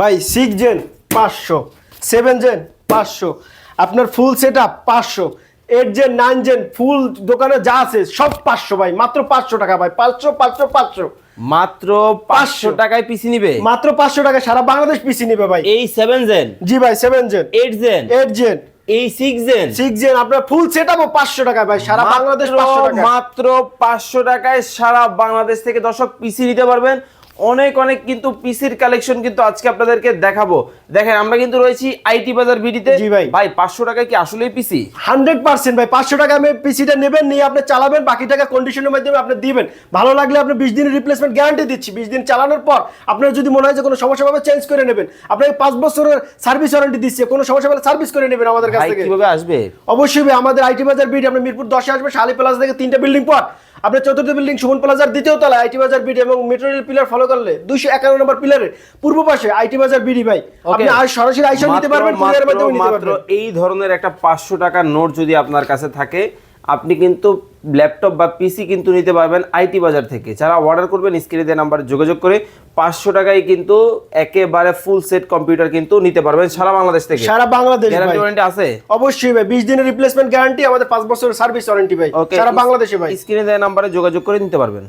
ভাই six gen পাঁচশো। Seven gen পাঁচশো। আপনার ফুল সেট আপ পাঁচশো। Eight gen nine gen full দোকানে যা আছে সব পাঁচশো ভাই। মাত্র পাঁচশো টাকা ভাই। পাঁচশো পাঁচশো পাঁচশো। মাত্র পাঁচশো টাকায় পিসি নিবে? মাত্র পাঁচশো টাকায় সারা বাংলাদেশ পিসি নিবে ভাই। এই সেভেন জেন জি ভাই seven gen eight gen eight gen এই সিক্স জেন সিক্স জেন আপনার ফুল সেট আপও পাঁচশো টাকা ভাই। সারা বাংলাদেশ মাত্র পাঁচশো টাকায় সারা বাংলাদেশ থেকে দর্শক পিসি নিতে পারবেন। অনেক অনেক কিন্তু পিসির কালেকশন কিন্তু আজকে আপনাদেরকে দেখাবো। দেখেন আমরা কিন্তু রয়েছি আইটি বাজার বিডিতে। জি ভাই। ভাই পাঁচশো টাকায় কি আসলেই পিসি হান্ড্রেড পার্সেন্ট ভাই পাঁচশো টাকা আমি পিসিটা নেবেন নিয়ে আপনি চালাবেন বাকি টাকা কন্ডিশনের মাধ্যমে আপনি দিবেন। ভালো লাগলে আপনি বিশ দিনের রিপ্লেসমেন্ট গ্যারান্টি দিচ্ছি। বিশ দিন চালানোর পর আপনার যদি মনে হয় যে কোনো সমস্যা হবে চেঞ্জ করে নেবেন। আপনাকে পাঁচ বছরের সার্ভিস ওয়ারেন্টি দিচ্ছে। কোনো সমস্যা হলে সার্ভিস করে নেবেন আমাদের কাছ থেকে। কীভাবে আসবে? অবশ্যই আমাদের আইটি বাজার বিডি আপনি মিরপুর দশে আসবে শালি প্লাজা থেকে তিনটা বিল্ডিং পর। আপনার চতুর্থ বিল্ডিং সুমন প্লাজার দ্বিতীয় তলায় আইটি বাজার বিডি এবং মেট্রো রেল পিলার ফলো করলে দুইশো একান্ন নম্বর পিলারের পূর্ব পাশে আইটি বাজার বিডি ভাই। আপনি আর সরাসরি আইসা নিতে পারবেন। মাত্র- এই ধরনের একটা পাঁচশো টাকার নোট যদি আপনার কাছে থাকে আপনি কিন্তু ল্যাপটপ বা পিসি কিন্তু নিতে পারবেন আইটি বাজার থেকে। যারা অর্ডার করবেন স্ক্রিনে দেওয়া নাম্বার যোগাযোগ করে পাঁচশো টাকায় কিন্তু একেবারে ফুল সেট কম্পিউটার কিন্তু নিতে পারবেন সারা বাংলাদেশ থেকে। সারা বাংলাদেশ গ্যারান্টি ওয়ারেন্টি আছে? অবশ্যই ভাই বিশ দিনের রিপ্লেসমেন্ট গ্যারান্টি আমাদের পাঁচ বছরের সার্ভিস ওয়ারেন্টি ভাই সারা বাংলাদেশে ভাই। স্ক্রিনে দেওয়া নাম্বারে যোগাযোগ করে নিতে পারবেন।